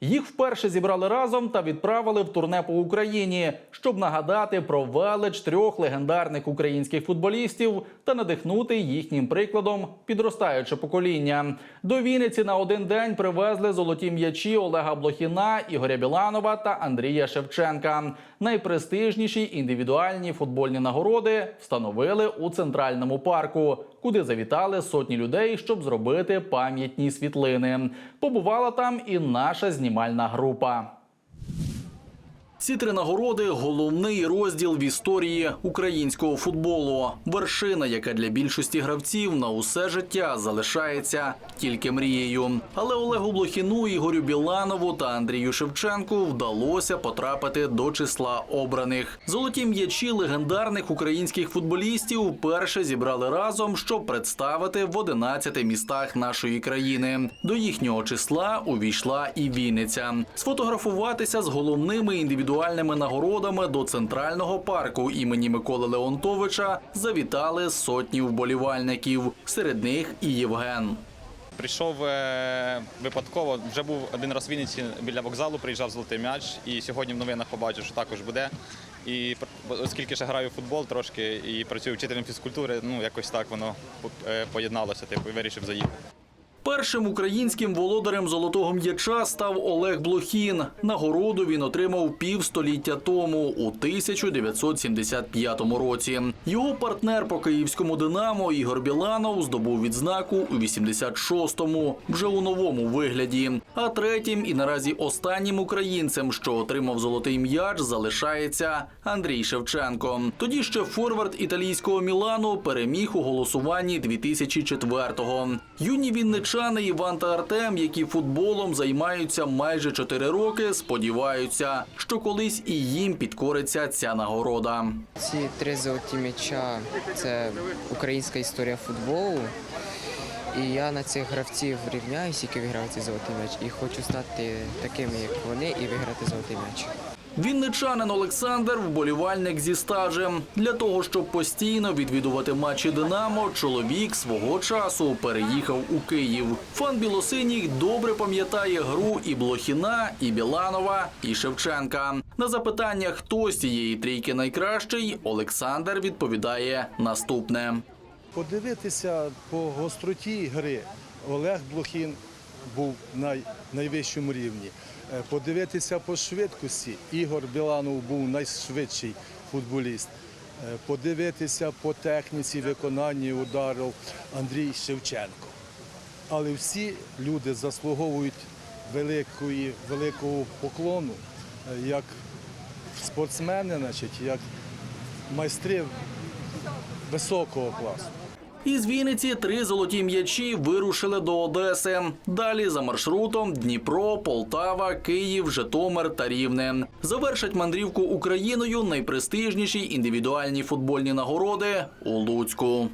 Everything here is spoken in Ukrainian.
Їх вперше зібрали разом та відправили в турне по Україні, щоб нагадати про велич трьох легендарних українських футболістів та надихнути їхнім прикладом підростаюче покоління. До Вінниці на один день привезли золоті м'ячі Олега Блохіна, Ігоря Біланова та Андрія Шевченка. Найпрестижніші індивідуальні футбольні нагороди встановили у центральному парку, куди завітали сотні людей, щоб зробити пам'ятні світлини. Побувала там і наша знімальна група. Ці три нагороди головний розділ в історії українського футболу. Вершина, яка для більшості гравців на усе життя залишається тільки мрією. Але Олегу Блохіну, Ігорю Біланову та Андрію Шевченку вдалося потрапити до числа обраних. Золоті м'ячі легендарних українських футболістів вперше зібрали разом, щоб представити в 11 містах нашої країни. До їхнього числа увійшла і Вінниця. Сфотографуватися з головними індивідуальними нагородами до центрального парку імені Миколи Леонтовича завітали сотні вболівальників. Серед них і Євген. Прийшов е, випадково, вже був один раз в Вінниці біля вокзалу, приїжджав золотий м'яч, і сьогодні в новинах побачив, що також буде. І оскільки ще граю в футбол трошки і працюю вчителем фізкультури, ну якось так воно е, поєдналося, типу, вирішив заїхати. Першим українським володарем золотого м'яча став Олег Блохін. Нагороду він отримав півстоліття тому, у 1975 році. Його партнер по київському Динамо Ігор Біланов здобув відзнаку у 86-му, вже у новому вигляді. А третім і наразі останнім українцем, що отримав золотий м'яч, залишається Андрій Шевченко. Тоді ще форвард італійського Мілану переміг у голосуванні 2004-го. Юні вінничани Іван та Артем, які футболом займаються майже 4 роки, сподіваються, що колись і їм підкориться ця нагорода. Ці три золоті м'яча це українська історія футболу. І я на цих гравців рівняюсь, які виграють золотий м'яч, і хочу стати такими, як вони, і виграти золотий м'яч. Вінничанин Олександр вболівальник зі стажем. Для того, щоб постійно відвідувати матчі Динамо, чоловік свого часу переїхав у Київ. Фан білосиніх добре пам'ятає гру і Блохіна, і Біланова, і Шевченка. На запитання, хто з цієї трійки найкращий, Олександр відповідає наступне. Подивитися по гостроті гри. Олег Блохін був на найвищому рівні. Е, Подивитися по швидкості. Ігор Біланов був найшвидший футболіст. Е, Подивитися по техніці виконання ударів Андрій Шевченко. Але всі люди заслуговують великої, великого поклону, е, як спортсмени, значить, як майстри високого класу. Із Вінниці три золоті м'ячі вирушили до Одеси. Далі за маршрутом Дніпро, Полтава, Київ, Житомир та Рівне. Завершать мандрівку Україною найпрестижніші індивідуальні футбольні нагороди у Луцьку.